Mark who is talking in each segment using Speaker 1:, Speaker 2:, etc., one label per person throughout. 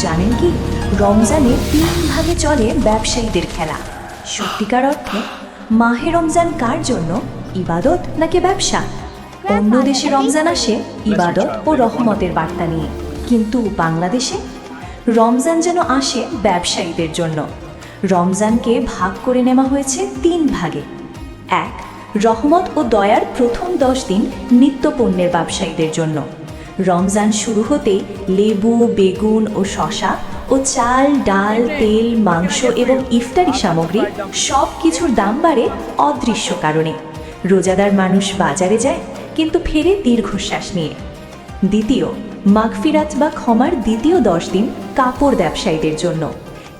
Speaker 1: জানেন কি? রমজানে তিন ভাগে চলে ব্যবসায়ীদের খেলা। সত্যিকার অর্থে, মাহে রমজান কার জন্য? ইবাদত নাকি ব্যবসা? অন্য দেশে রমজান আসে ইবাদত ও রহমতের বার্তা নিয়ে। কিন্তু বাংলাদেশে? রমজান যেন আসে ব্যবসায়ীদের জন্য। রমজানকে ভাগ করে নেওয়া হয়েছে তিন ভাগে। এক, রহমত ও দয়ার প্রথম দশ দিন নিত্য পণ্যের ব্যবসায়ীদের জন্য। রমজান শুরু হতে লেবু, বেগুন ও শশা ও চাল, ডাল, তেল, মাংস এবং ইফতারি সামগ্রী সব কিছুর দাম বাড়ে অদৃশ্য কারণে। রোজাদার মানুষ বাজারে যায়, কিন্তু ফেরে দীর্ঘশ্বাস নিয়ে। দ্বিতীয়, মাগফিরাত বা ক্ষমার দ্বিতীয় দশ দিন কাপড় ব্যবসায়ীদের জন্য।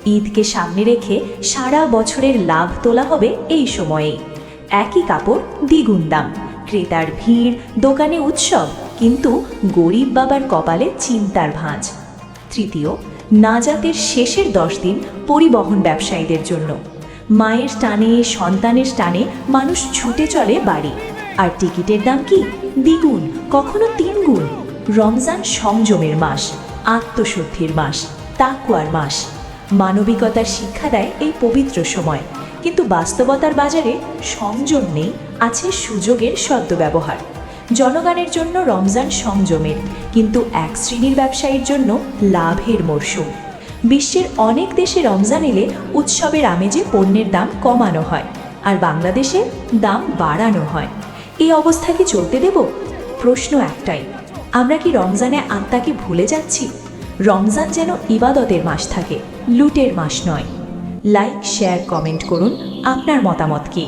Speaker 1: ঈদকে সামনে রেখে সারা বছরের লাভ তোলা হবে এই সময়েই। একই কাপড় দ্বিগুণ দাম। ক্রেতার ভিড়, দোকানে উৎসব কিন্তু গরিব বাবার কপালে চিন্তার ভাঁজ। তৃতীয়, নাজাতের শেষের দশ দিন পরিবহন ব্যবসায়ীদের জন্য। মায়ের টানে, সন্তানের টানে মানুষ ছুটে চলে বাড়ি। আর টিকিটের দাম কি? দ্বিগুণ, কখনো তিন গুণ রমজান সংযমের মাস, আত্মশুদ্ধির মাস, তাকুয়ার মাস। মানবিকতার শিক্ষা দেয় এই পবিত্র সময়। কিন্তু বাস্তবতার বাজারে সংযম নেই, আছে সুযোগের সদ্ব্যবহার। জনগণের জন্য রমজান সংযমের কিন্তু এক শ্রেণির ব্যবসায়ীর জন্য লাভের মরশুম। বিশ্বের অনেক দেশে রমজান এলে উৎসবের আমেজে পণ্যের দাম কমানো হয়, আর বাংলাদেশে দাম বাড়ানো হয়। এই অবস্থা কি চলতে দেব? প্রশ্ন একটাই, আমরা কি রমজানে আত্মাকে ভুলে যাচ্ছি? রমজান যেন ইবাদতের মাস থাকে, লুটের মাস নয়। লাইক, শেয়ার, কমেন্ট করুন আপনার মতামত কী?